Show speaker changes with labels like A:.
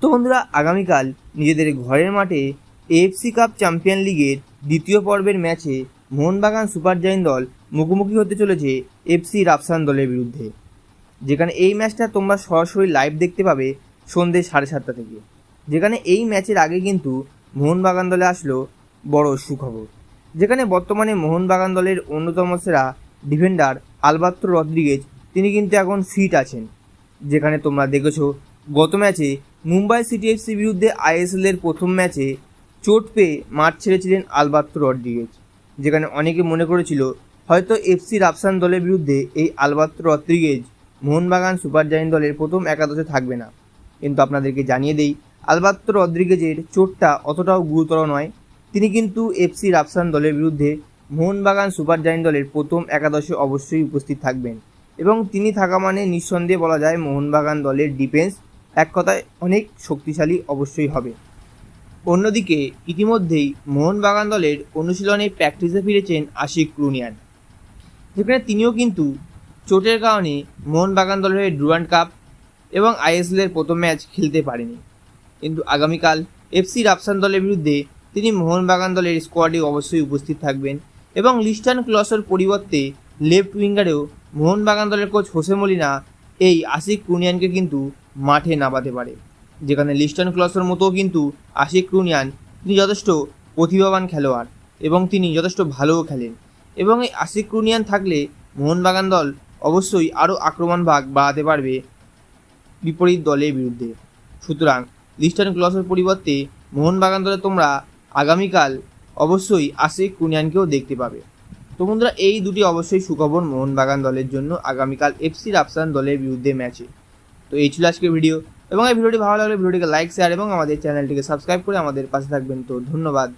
A: তো বন্ধুরা আগামীকাল নিজেদের ঘরের মাঠে এএফসি কাপ চ্যাম্পিয়ন লিগের দ্বিতীয় পর্বের ম্যাচে মোহনবাগান সুপার জায়েন্ট দল মুখোমুখি হতে চলেছে এফসি রাফসান দলের বিরুদ্ধে, যেখানে এই ম্যাচটা তোমরা সরাসরি লাইভ দেখতে পাবে সন্ধ্যে সাড়ে সাতটা থেকে। যেখানে এই ম্যাচের আগে কিন্তু মোহনবাগান দলে আসলো বড় সুখবর, যেখানে বর্তমানে মোহনবাগান দলের অন্যতম সেরা ডিফেন্ডার আলবাত্র রদ্রিগেজ, তিনি কিন্তু এখন ফিট আছেন। যেখানে তোমরা দেখেছ, গত ম্যাচে মুম্বাই সিটি এফসির বিরুদ্ধে আইএসএল এর প্রথম ম্যাচে চোট পেয়ে মাঠ ছেড়েছিলেন আলবাত্র রদ্রিগেজ যেখানে অনেকে মনে করেছিল হয়তো এফসি রাফসান দলের বিরুদ্ধে এই Alberto Rodriguez Mohun Bagan super giant দলের প্রথম একাদশে থাকবে না। কিন্তু আপনাদেরকে জানিয়ে দেই আলবাত্র রদ্রিগেজের চোটটা অতটাও গুরুতর নয়। তিনি কিন্তু এফসি রাফসান দলের বিরুদ্ধে মোহনবাগান সুপার জায়েন্ট দলের প্রথম একাদশে অবশ্যই উপস্থিত থাকবেন। এবং তিনি থাকা মানে নিঃসন্দেহে বলা যায় মোহনবাগান দলের ডিফেন্স এক কথায় অনেক শক্তিশালী অবশ্যই হবে। অন্যদিকে, ইতিমধ্যেই মোহনবাগান দলের অনুশীলনে প্র্যাকটিসে ফিরেছেন আশিক ক্রুনিয়ান যেখানে তিনিও কিন্তু চোটের কারণে মোহনবাগান দলের হয়ে ডুরান্ড কাপ এবং আইএসএলের প্রথম ম্যাচ খেলতে পারেনি। কিন্তু আগামীকাল এফসি রাফসান দলের বিরুদ্ধে তিনি মোহনবাগান দলের স্কোয়াডে অবশ্যই উপস্থিত থাকবেন এবং লিস্টান ক্লসের পরিবর্তে লেফট উইঙ্গারেও মোহনবাগান দলের কোচ হোসে মলিনা এই আশিক ক্রুনিয়ানকে কিন্তু মাঠে নামাতে পারে। যেখানে লিস্টন ক্লসের মতো কিন্তু আশিক ক্রুনিয়ান তিনি যথেষ্ট প্রতিভাবান খেলোয়াড় এবং তিনি যথেষ্ট ভালোও খেলেন। এবং এই আশিক ক্রুনিয়ান থাকলে মোহনবাগান দল অবশ্যই আরও আক্রমণ ভাগ বাড়াতে পারবে বিপরীত দলের বিরুদ্ধে। সুতরাং লিস্টন ক্লসের পরিবর্তে মোহনবাগান দলে তোমরা আগামীকাল অবশ্যই আশিক কুনিয়ানকেও দেখতে পাবে। তো বন্ধুরা, এই দুটি অবশ্যই সুখবর মোহনবাগান দলের জন্য আগামীকাল এফসি রাফসান দলের বিরুদ্ধে ম্যাচে। তো এই ছিল আজকের ভিডিও এবং এই ভিডিওটি ভালো লাগলে ভিডিওটিকে লাইক শেয়ার এবং আমাদের চ্যানেলটিকে সাবস্ক্রাইব করে আমাদের পাশে থাকবেন। তো ধন্যবাদ।